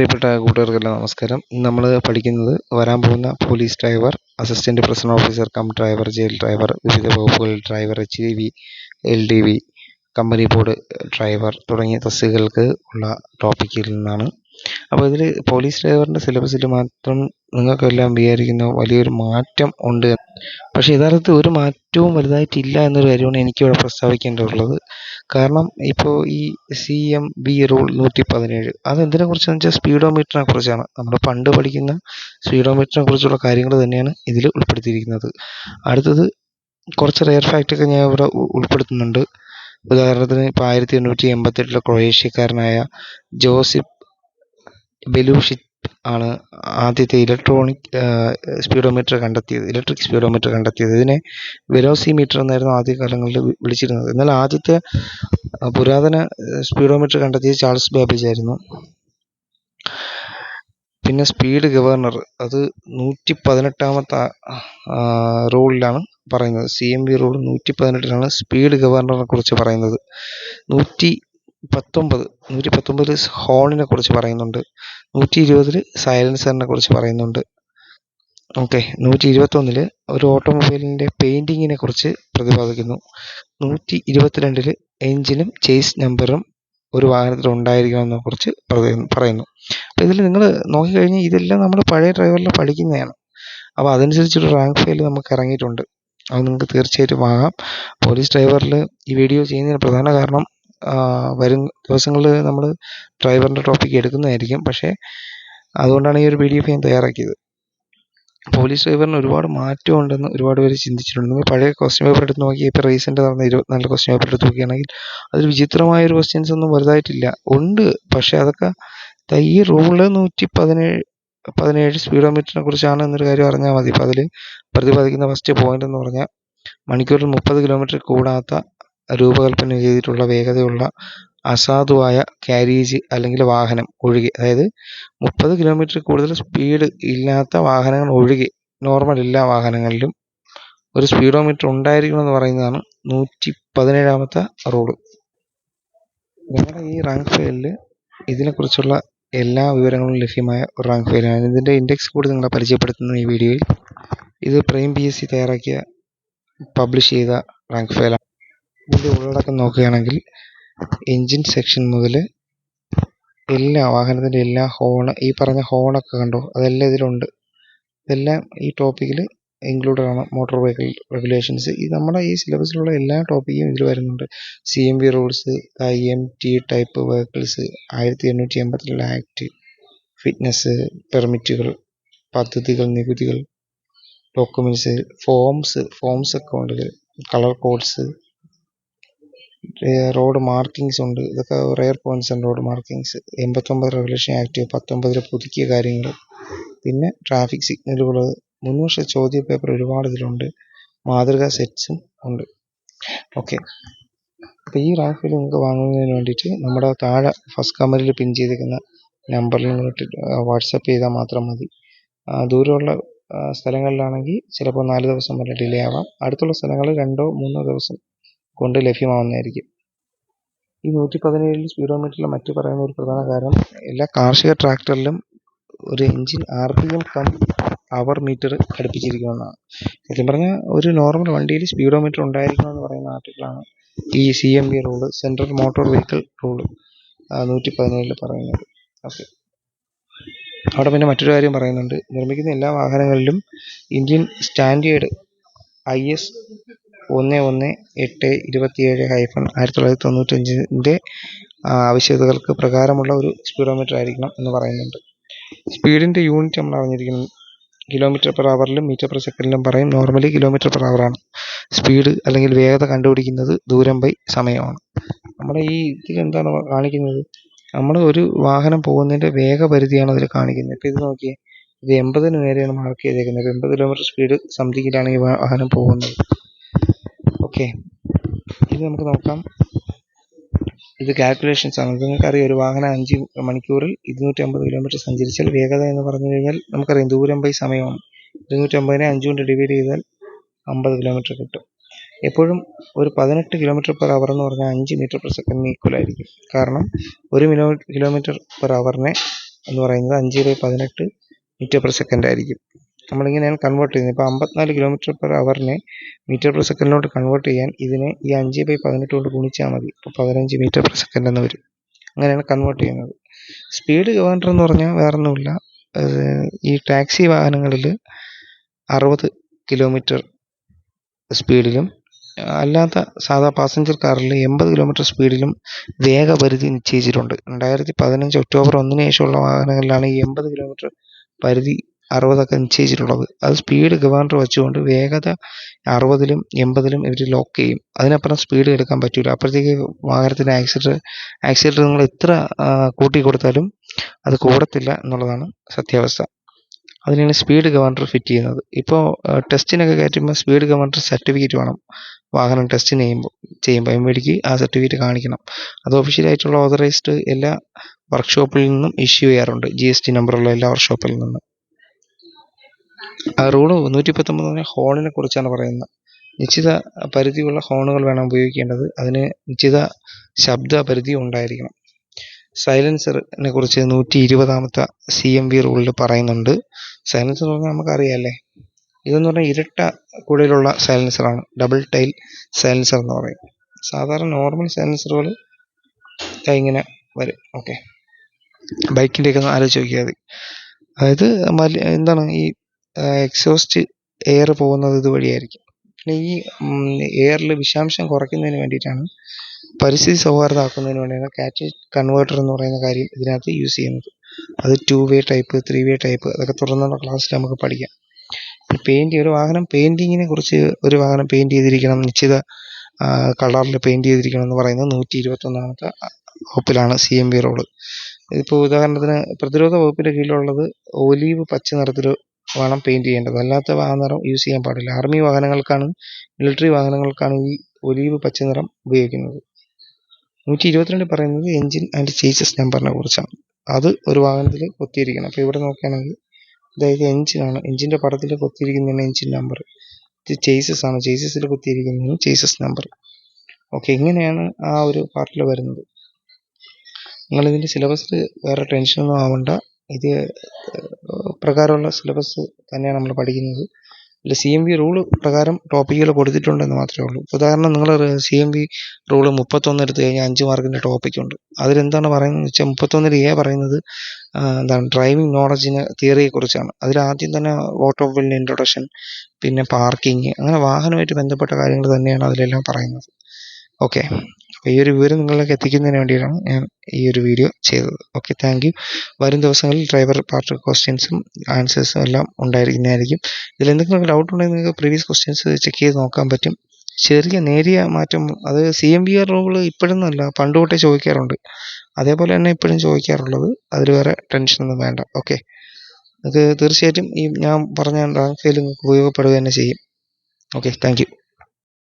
പ്രിയപ്പെട്ട കൂട്ടുകാർക്കെല്ലാം നമസ്കാരം. നമ്മൾ പഠിക്കുന്നത് വരാൻ പോകുന്ന police driver assistant present officer cum driver jail driver വിവിധ വകുപ്പുകളിൽ driver H D V L D V company board driver തുടങ്ങിയ തസ്തികകൾക്ക് ഉള്ള ടോപ്പിക്കിൽ നിന്നാണ്. അപ്പോൾ ഇതിൽ പോലീസ് ഡ്രൈവറിന്റെ സിലബസിൽ മാത്രം നിങ്ങൾക്കെല്ലാം വിചാരിക്കുന്ന വലിയൊരു മാറ്റം ഉണ്ട് പക്ഷേ യഥാർത്ഥത്തിൽ ഒരു മാറ്റവും വലുതായിട്ടില്ല എന്നൊരു കാര്യമാണ് എനിക്കിവിടെ പ്രസ്താവിക്കേണ്ടതുള്ളത്. കാരണം ഇപ്പോൾ ഈ സി എം ബി റൂൾ നൂറ്റി പതിനേഴ് അതെന്തിനെ കുറിച്ചെന്ന് വെച്ചാൽ സ്പീഡോമീറ്ററിനെ കുറിച്ചാണ്. നമ്മൾ പണ്ട് പഠിക്കുന്ന സ്പീഡോമീറ്ററിനെ കുറിച്ചുള്ള കാര്യങ്ങൾ തന്നെയാണ് ഇതിൽ ഉൾപ്പെടുത്തിയിരിക്കുന്നത്. അടുത്തത് കുറച്ച് റെയർ ഫാക്റ്റൊക്കെ ഞാൻ ഇവിടെ ഉൾപ്പെടുത്തുന്നുണ്ട്. ഉദാഹരണത്തിന് ഇപ്പോൾ ആയിരത്തി എണ്ണൂറ്റി എൺപത്തെട്ടിലെ ക്രൊയേഷ്യക്കാരനായ ജോസിഫ് ബെലൂഷിച്ച് ആണ് ആദ്യത്തെ ഇലക്ട്രോണിക് സ്പീഡോമീറ്റർ കണ്ടെത്തിയത് ഇലക്ട്രിക് സ്പീഡോമീറ്റർ കണ്ടെത്തിയത്. ഇതിനെ വെലോസിമീറ്റർ എന്നായിരുന്നു ആദ്യ കാലങ്ങളിൽ വി- വിളിച്ചിരുന്നത്. എന്നാൽ ആദ്യത്തെ പുരാതന സ്പീഡോമീറ്റർ കണ്ടെത്തിയത് ചാൾസ് ബാബേജ് ആയിരുന്നു. പിന്നെ സ്പീഡ് ഗവർണർ അത് നൂറ്റി പതിനെട്ടാമത്തെ റൂളിലാണ് പറയുന്നത്. സി എം വി റൂൾ നൂറ്റി പതിനെട്ടിലാണ് സ്പീഡ് ഗവർണറിനെ കുറിച്ച് പറയുന്നത്. നൂറ്റി പത്തൊമ്പത് നൂറ്റി പത്തൊമ്പതിൽ ഹോണിനെ കുറിച്ച് പറയുന്നുണ്ട്. നൂറ്റി ഇരുപതിൽ സൈലൻസറിനെ കുറിച്ച് പറയുന്നുണ്ട്. ഓക്കെ നൂറ്റി ഇരുപത്തൊന്നിൽ ഒരു ഓട്ടോമൊബൈലിന്റെ പെയിന്റിങ്ങിനെ കുറിച്ച് പ്രതിപാദിക്കുന്നു. നൂറ്റി ഇരുപത്തിരണ്ടിൽ എഞ്ചിനും ചേസ് നമ്പറും ഒരു വാഹനത്തിൽ ഉണ്ടായിരിക്കണമെന്നെ കുറിച്ച് പറയുന്നു. അപ്പോൾ ഇതിൽ നിങ്ങൾ നോക്കിക്കഴിഞ്ഞാൽ ഇതെല്ലാം നമ്മൾ പഴയ ഡ്രൈവറിൽ പഠിക്കുന്നതാണ്. അപ്പോൾ അതനുസരിച്ചൊരു റാങ്ക് ഫയൽ നമുക്ക് ഇറങ്ങിയിട്ടുണ്ട്. അത് നിങ്ങൾക്ക് തീർച്ചയായിട്ടും വാങ്ങാം. പോലീസ് ഡ്രൈവറിൽ ഈ വീഡിയോ ചെയ്യുന്നതിന് പ്രധാന കാരണം വരും ദിവസങ്ങളിൽ നമ്മൾ ഡ്രൈവറിന്റെ ടോപ്പിക്ക് എടുക്കുന്നതായിരിക്കും. പക്ഷേ അതുകൊണ്ടാണ് ഈ ഒരു പി ഡി എഫ് ഞാൻ തയ്യാറാക്കിയത്. പോലീസ് ഡ്രൈവറിന് ഒരുപാട് മാറ്റം ഉണ്ടെന്ന് ഒരുപാട് പേര് ചിന്തിച്ചിട്ടുണ്ട്. നിങ്ങൾ പഴയ ക്വസ്റ്റ്യൻ പേപ്പർ എടുത്ത് നോക്കി ഇപ്പോൾ റീസെന്റ് നടന്ന ഇരുപത്തിനാല് ക്വസ്റ്റ്യൻ പേപ്പർ എടുത്ത് നോക്കുകയാണെങ്കിൽ അതിൽ വിചിത്രമായ ഒരു ക്വസ്റ്റ്യൻസ് ഒന്നും വലുതായിട്ടില്ല. ഉണ്ട് പക്ഷേ അതൊക്കെ ഈ റൂൾ നൂറ്റി പതിനേഴ് പതിനേഴ് സ്പീഡോമീറ്ററിനെ കുറിച്ചാണ് എന്നൊരു കാര്യം അറിഞ്ഞാൽ മതി. അപ്പം അതിൽ പ്രതിപാദിക്കുന്ന ഫസ്റ്റ് പോയിന്റ് എന്ന് പറഞ്ഞാൽ മണിക്കൂറിൽ മുപ്പത് കിലോമീറ്റർ കൂടാത്ത രൂപകൽപ്പന ചെയ്തിട്ടുള്ള വേഗതയുള്ള അസാധുവായ കാരിയേജ് അല്ലെങ്കിൽ വാഹനം ഒഴികെ. അതായത് മുപ്പത് കിലോമീറ്റർ കൂടുതൽ സ്പീഡ് ഇല്ലാത്ത വാഹനങ്ങൾ ഒഴികെ നോർമൽ എല്ലാ വാഹനങ്ങളിലും ഒരു സ്പീഡോമീറ്റർ ഉണ്ടായിരിക്കണമെന്ന് പറയുന്നതാണ് നൂറ്റി പതിനേഴാമത്തെ റൂൾ ഞങ്ങളുടെ ഈ റാങ്ക് ഫയലിൽ ഇതിനെക്കുറിച്ചുള്ള എല്ലാ വിവരങ്ങളും ലഭ്യമായ ഒരു റാങ്ക് ഫയലാണ്. ഇതിന്റെ ഇൻഡെക്സ് കൂടി നിങ്ങളെ പരിചയപ്പെടുത്തുന്നു ഈ വീഡിയോയിൽ ഇത് പ്രൈം പി എസ് സി തയ്യാറാക്കിയ പബ്ലിഷ് ചെയ്ത റാങ്ക് ഫയലാണ്. ഇതിന്റെ ഉള്ളടക്കം നോക്കുകയാണെങ്കിൽ എൻജിൻ സെക്ഷൻ മുതൽ എല്ലാ വാഹനത്തിന്റെ എല്ലാ ഹോണ് ഈ പറഞ്ഞ ഹോണൊക്കെ കണ്ടോ? അതെല്ലാം ഇതിലുണ്ട്. ഇതെല്ലാം ഈ ടോപ്പിക്കിൽ ഇൻക്ലൂഡഡ് ആണ് മോട്ടോർ വെഹിക്കിൾ റെഗുലേഷൻസ് ഈ നമ്മുടെ ഈ സിലബസിലുള്ള എല്ലാ ടോപ്പിക്കും ഇതിൽ വരുന്നുണ്ട്. C M V rules I M T type vehicles ആയിരത്തി എണ്ണൂറ്റി എൺപത്തിരണ്ടിലെ ആക്ട് ഫിറ്റ്നസ് പെർമിറ്റുകൾ പദ്ധതികൾ നികുതികൾ ഡോക്യുമെന്റ്സ് ഫോംസ് ഫോംസ് ഒക്കെ ഉണ്ട് കളർ കോഡ്സ് റോഡ് മാർക്കിങ്സ് ഉണ്ട്. ഇതൊക്കെ റെയർ പോയിന്റ്സ് ആണ് റോഡ് മാർക്കിങ്സ് എൺപത്തൊമ്പത് റെഗുലേഷൻ ആക്ട് പത്തൊമ്പതിൽ പുതുക്കിയ കാര്യങ്ങൾ. പിന്നെ ട്രാഫിക് സിഗ്നലുകൾ മുൻവർഷ ചോദ്യ പേപ്പർ ഒരുപാട് ഇതിലുണ്ട്. മാതൃകാ സെറ്റ്സും ഉണ്ട്. ഓക്കെ. അപ്പോൾ ഈ റാഫിൽ നിങ്ങൾക്ക് വാങ്ങുന്നതിന് വേണ്ടിയിട്ട് നമ്മുടെ താഴെ ഫസ്റ്റ് കമന്റിൽ പിൻ ചെയ്തിരിക്കുന്ന നമ്പറിൽ നിങ്ങൾ വാട്സപ്പ് ചെയ്താൽ മാത്രം മതി. ദൂരമുള്ള സ്ഥലങ്ങളിലാണെങ്കിൽ ചിലപ്പോൾ നാല് ദിവസം വരെ ഡിലേ ആവാം. അടുത്തുള്ള സ്ഥലങ്ങൾ രണ്ടോ മൂന്നോ ദിവസം കൊണ്ട് ലഭ്യമാവുന്നതായിരിക്കും. ഈ നൂറ്റി പതിനേഴിൽ സ്പീഡോമീറ്ററിൽ മറ്റു പറയുന്ന ഒരു പ്രധാന കാരണം എല്ലാ കാർഷിക ട്രാക്ടറിലും ഒരു engine R P M cum hour meter ഘടിപ്പിച്ചിരിക്കുമെന്നാണ് സത്യം പറഞ്ഞാൽ ഒരു നോർമൽ വണ്ടിയിൽ സ്പീറോമീറ്റർ ഉണ്ടായിരിക്കണം എന്ന് പറയുന്ന ആർട്ടിക്കിളാണ് ഈ C M B rule central motor vehicle rule നൂറ്റി പതിനേഴിൽ പറയുന്നത്. ഓക്കെ. അവിടെ പിന്നെ മറ്റൊരു കാര്യം പറയുന്നുണ്ട്. നിർമ്മിക്കുന്ന എല്ലാ വാഹനങ്ങളിലും ഇന്ത്യൻ സ്റ്റാൻഡേർഡ് ഐ എസ് ഒന്ന് ഒന്ന് എട്ട് ഇരുപത്തിയേഴ് ഹൈഫൺ ആയിരത്തി തൊള്ളായിരത്തി തൊണ്ണൂറ്റഞ്ചിന്റെ ആവശ്യകതകൾക്ക് പ്രകാരമുള്ള ഒരു സ്പീഡോമീറ്റർ ആയിരിക്കണം എന്ന് പറയുന്നുണ്ട്. സ്പീഡിന്റെ യൂണിറ്റ് നമ്മൾ അറിഞ്ഞിരിക്കണം കിലോമീറ്റർ പെർ അവറിലും മീറ്റർ പെർ സെക്കൻഡിലും പറയും. നോർമലി കിലോമീറ്റർ പെർ ആണ്. സ്പീഡ് അല്ലെങ്കിൽ വേഗത കണ്ടുപിടിക്കുന്നത് ദൂരം ബൈ സമയമാണ്. നമ്മുടെ ഈ ഇതിൽ എന്താണ് കാണിക്കുന്നത്? നമ്മൾ ഒരു വാഹനം പോകുന്നതിന്റെ വേഗപരിധിയാണ് അതിൽ കാണിക്കുന്നത്. ഇപ്പോൾ ഇത് നോക്കിയേ ഇത് എൺപതിന് നേരെയാണ് മാർക്ക് ചെയ്തേക്കുന്നത്. എൺപത് കിലോമീറ്റർ സ്പീഡ് സംതിങ്ങിലാണ് ഈ വാഹനം പോകുന്നത്. ഓക്കെ ഇത് നമുക്ക് നോക്കാം. ഇത് കാൽക്കുലേഷൻസ് ആണ്. നിങ്ങൾക്കറിയാം ഒരു വാഹനം അഞ്ച് മണിക്കൂറിൽ ഇരുന്നൂറ്റി അമ്പത് കിലോമീറ്റർ സഞ്ചരിച്ചാൽ വേഗത എന്ന് പറഞ്ഞു കഴിഞ്ഞാൽ നമുക്കറിയാം ദൂരം ബൈ സമയമാണ്. ഇരുന്നൂറ്റി അമ്പതിനെ അഞ്ച് കൊണ്ട് ഡിവൈഡ് ചെയ്താൽ അമ്പത് കിലോമീറ്റർ കിട്ടും. എപ്പോഴും ഒരു പതിനെട്ട് കിലോമീറ്റർ പെർ അവർ എന്ന് പറഞ്ഞാൽ അഞ്ച് മീറ്റർ പെർ സെക്കൻഡിന് ഈക്വൽ ആയിരിക്കും. കാരണം ഒരു കിലോ കിലോമീറ്റർ പെർ അവറിനെ എന്ന് പറയുന്നത് അഞ്ച് ബൈ പതിനെട്ട് മീറ്റർ പെർ സെക്കൻഡ് ആയിരിക്കും. നമ്മളിങ്ങനെയാണ് കൺവേർട്ട് ചെയ്യുന്നത്. ഇപ്പോൾ അമ്പത്തിനാല് കിലോമീറ്റർ പെർ അവറിനെ മീറ്റർ പെർ സെക്കൻഡിലോട്ട് കൺവേർട്ട് ചെയ്യാൻ ഇതിനെ ഈ അഞ്ച് ബൈ പതിനെട്ട് കൊണ്ട് ഗുണിച്ചാൽ മതി. ഇപ്പോൾ പതിനഞ്ച് മീറ്റർ പെർ സെക്കൻഡ് എന്ന് വരും. അങ്ങനെയാണ് കൺവേർട്ട് ചെയ്യുന്നത്. സ്പീഡ് ഗവർണർ എന്ന് പറഞ്ഞാൽ വേറൊന്നുമില്ല. ഈ ടാക്സി വാഹനങ്ങളിൽ അറുപത് കിലോമീറ്റർ സ്പീഡിലും അല്ലാത്ത സാധാ പാസഞ്ചർ കാറിൽ എൺപത് കിലോമീറ്റർ സ്പീഡിലും വേഗപരിധി നിശ്ചയിച്ചിട്ടുണ്ട്. രണ്ടായിരത്തി പതിനഞ്ച് ഒക്ടോബർ ഒന്നിന് ശേഷമുള്ള വാഹനങ്ങളിലാണ് ഈ എൺപത് കിലോമീറ്റർ പരിധി അറുപതൊക്കെ നിശ്ചയിച്ചിട്ടുള്ളത്. അത് സ്പീഡ് ഗവർണർ വെച്ചുകൊണ്ട് വേഗത അറുപതിലും എൺപതിലും ഇവർ ലോക്ക് ചെയ്യും. അതിനപ്പുറം സ്പീഡ് എടുക്കാൻ പറ്റില്ല അപ്പോഴത്തേക്ക് വാഹനത്തിന്റെ ആക്സിലറേറ്റർ, ആക്സിലറേറ്റർ നിങ്ങൾ എത്ര കൂട്ടി കൊടുത്താലും അത് കൂടത്തില്ല എന്നുള്ളതാണ് സത്യാവസ്ഥ. അതിനാണ് സ്പീഡ് ഗവർണർ ഫിറ്റ് ചെയ്യുന്നത്. ഇപ്പോൾ ടെസ്റ്റിനൊക്കെ കയറ്റുമ്പോൾ സ്പീഡ് ഗവർണർ സർട്ടിഫിക്കറ്റ് വേണം. വാഹനം ടെസ്റ്റിന് ചെയ്യുമ്പോൾ ചെയ്യുമ്പോൾ എം വേടിക്ക് ആ സർട്ടിഫിക്കറ്റ് കാണിക്കണം. അത് ഒഫീഷ്യലായിട്ടുള്ള ഓതറൈസ്ഡ് എല്ലാ വർക്ക്ഷോപ്പിൽ നിന്നും ഇഷ്യൂ ചെയ്യാറുണ്ട്. ജി എസ് ടി നമ്പറുള്ള എല്ലാ വർക്ക്ഷോപ്പിൽ നിന്നും. റൂൾ നൂറ്റി പത്തൊമ്പത് പറഞ്ഞാൽ ഹോണിനെ കുറിച്ചാണ് പറയുന്നത്. നിശ്ചിത പരിധിയുള്ള ഹോണുകൾ വേണം ഉപയോഗിക്കേണ്ടത്. അതിന് നിശ്ചിത ശബ്ദ പരിധി ഉണ്ടായിരിക്കണം. സൈലൻസറിനെ കുറിച്ച് നൂറ്റി ഇരുപതാമത്തെ സി എം വി റൂളിൽ പറയുന്നുണ്ട്. സൈലൻസർ പറഞ്ഞാൽ നമുക്കറിയാമല്ലേ ഇതെന്ന് പറഞ്ഞാൽ ഇരട്ട കുഴലുള്ള സൈലൻസറാണ്. ഡബിൾ ടൈൽ സൈലൻസർ എന്ന് പറയും. സാധാരണ നോർമൽ സൈലൻസറുകൾ ഇങ്ങനെ വരും. ഓക്കെ. ബൈക്കിന്റെയൊക്കെ ഒന്ന് ആലോചിച്ച് നോക്കിയാൽ മതി. അതായത് എന്താണ് ഈ എക്സോസ്റ്റ് എയർ പോകുന്നത് ഇതുവഴിയായിരിക്കും. പിന്നെ ഈ എയറിൽ വിഷാംശം കുറയ്ക്കുന്നതിന് വേണ്ടിയിട്ടാണ് പരിസ്ഥിതി സൗഹാർദ്ദമാക്കുന്നതിന് വേണ്ടിയാണ് കാറ്റലിസ്റ്റ് കൺവേർട്ടർ എന്ന് പറയുന്ന കാര്യം ഇതിനകത്ത് യൂസ് ചെയ്യുന്നത്. അത് two way type three way type അതൊക്കെ തുടർന്നുള്ള ക്ലാസ്സിൽ നമുക്ക് പഠിക്കാം. പെയിന്റ് ഒരു വാഹനം പെയിന്റിങ്ങിനെ കുറിച്ച് ഒരു വാഹനം പെയിന്റ് ചെയ്തിരിക്കണം നിശ്ചിത കളറിൽ പെയിന്റ് ചെയ്തിരിക്കണം എന്ന് പറയുന്നത് നൂറ്റി ഇരുപത്തൊന്നാമത്തെ വകുപ്പിലാണ് സി എം ബി റോൾ ഇതിപ്പോൾ ഉദാഹരണത്തിന് പ്രതിരോധ വകുപ്പിന്റെ കീഴിലുള്ളത് ഒലീവ് പച്ച നിറത്തിൽ വേണം പെയിന്റ് ചെയ്യേണ്ടത്. അല്ലാത്ത ആ നിറം യൂസ് ചെയ്യാൻ പാടില്ല. ആർമി വാഹനങ്ങൾക്കാണ് മിലിറ്ററി വാഹനങ്ങൾക്കാണ് ഈ ഒലീവ് പച്ച നിറം ഉപയോഗിക്കുന്നത്. നൂറ്റി ഇരുപത്തിരണ്ട് പറയുന്നത് എഞ്ചിൻ ആൻഡ് ചേസസ് നമ്പറിനെ കുറിച്ചാണ്. അത് ഒരു വാഹനത്തിൽ കൊത്തിയിരിക്കണം. അപ്പോൾ ഇവിടെ നോക്കുകയാണെങ്കിൽ അതായത് എഞ്ചിനാണ് എൻജിന്റെ പടത്തിൽ കൊത്തിയിരിക്കുന്നതാണ് എഞ്ചിൻ നമ്പർ ഇത് ചേസസ് ആണ്. ചേസസിൽ കൊത്തിയിരിക്കുന്നതാണ് ചേസസ് നമ്പർ ഓക്കെ ഇങ്ങനെയാണ് ആ ഒരു പാർട്ടിൽ വരുന്നത്. നിങ്ങളിതിന്റെ സിലബസിൽ വേറെ ടെൻഷനൊന്നും ആവണ്ട. ഇത് പ്രകാരമുള്ള സിലബസ് തന്നെയാണ് നമ്മൾ പഠിക്കുന്നത്. അല്ല സി എം വി റൂൾ പ്രകാരം ടോപ്പിക്കുകൾ കൊടുത്തിട്ടുണ്ടെന്ന് മാത്രമേ ഉള്ളൂ. ഉദാഹരണം നിങ്ങൾ സി എം വി റൂൾ മുപ്പത്തൊന്ന് എടുത്തു കഴിഞ്ഞാൽ അഞ്ച് മാർക്കിന്റെ ടോപ്പിക്കുണ്ട് അതിലെന്താണ് പറയുന്നത് വെച്ചാൽ മുപ്പത്തൊന്നിൽ എ പറയുന്നത് എന്താണ് ഡ്രൈവിംഗ് നോളജിന് തിയറിയെക്കുറിച്ചാണ് അതിൽ ആദ്യം തന്നെ ഓട്ടോമൊബൈലിന്റെ ഇൻട്രൊഡക്ഷൻ പിന്നെ പാർക്കിംഗ് അങ്ങനെ വാഹനമായിട്ട് ബന്ധപ്പെട്ട കാര്യങ്ങൾ തന്നെയാണ് അതിലെല്ലാം പറയുന്നത്. ഓക്കെ അപ്പോൾ ഈ ഒരു വിവരം നിങ്ങളിലേക്ക് എത്തിക്കുന്നതിന് വേണ്ടിയിട്ടാണ് ഞാൻ ഈ ഒരു വീഡിയോ ചെയ്തത്. ഓക്കെ താങ്ക് യു വരും ദിവസങ്ങളിൽ ഡ്രൈവർ പാർട്ട് ക്വസ്റ്റ്യൻസും ആൻസേഴ്സും എല്ലാം ഉണ്ടായിരിക്കുന്നതായിരിക്കും. ഇതിൽ എന്തെങ്കിലും ഡൗട്ട് ഉണ്ടെങ്കിൽ നിങ്ങൾക്ക് പ്രീവിയസ് ക്വസ്റ്റ്യൻസ് ചെക്ക് ചെയ്ത് നോക്കാൻ പറ്റും. ചെറിയ നേരിയ മാറ്റം അത് C M B R rule ഇപ്പോഴൊന്നുമല്ല പണ്ട് തൊട്ടേ ചോദിക്കാറുണ്ട്. അതേപോലെ തന്നെ ഇപ്പോഴും ചോദിക്കാറുള്ളത് അതിൽ വേറെ ടെൻഷനൊന്നും വേണ്ട. ഓക്കെ നിങ്ങൾക്ക് തീർച്ചയായിട്ടും ഈ ഞാൻ പറഞ്ഞ റാങ്ക് ഫെയിൽ നിങ്ങൾക്ക് ഉപയോഗപ്പെടുക തന്നെ ചെയ്യും ഓക്കെ താങ്ക്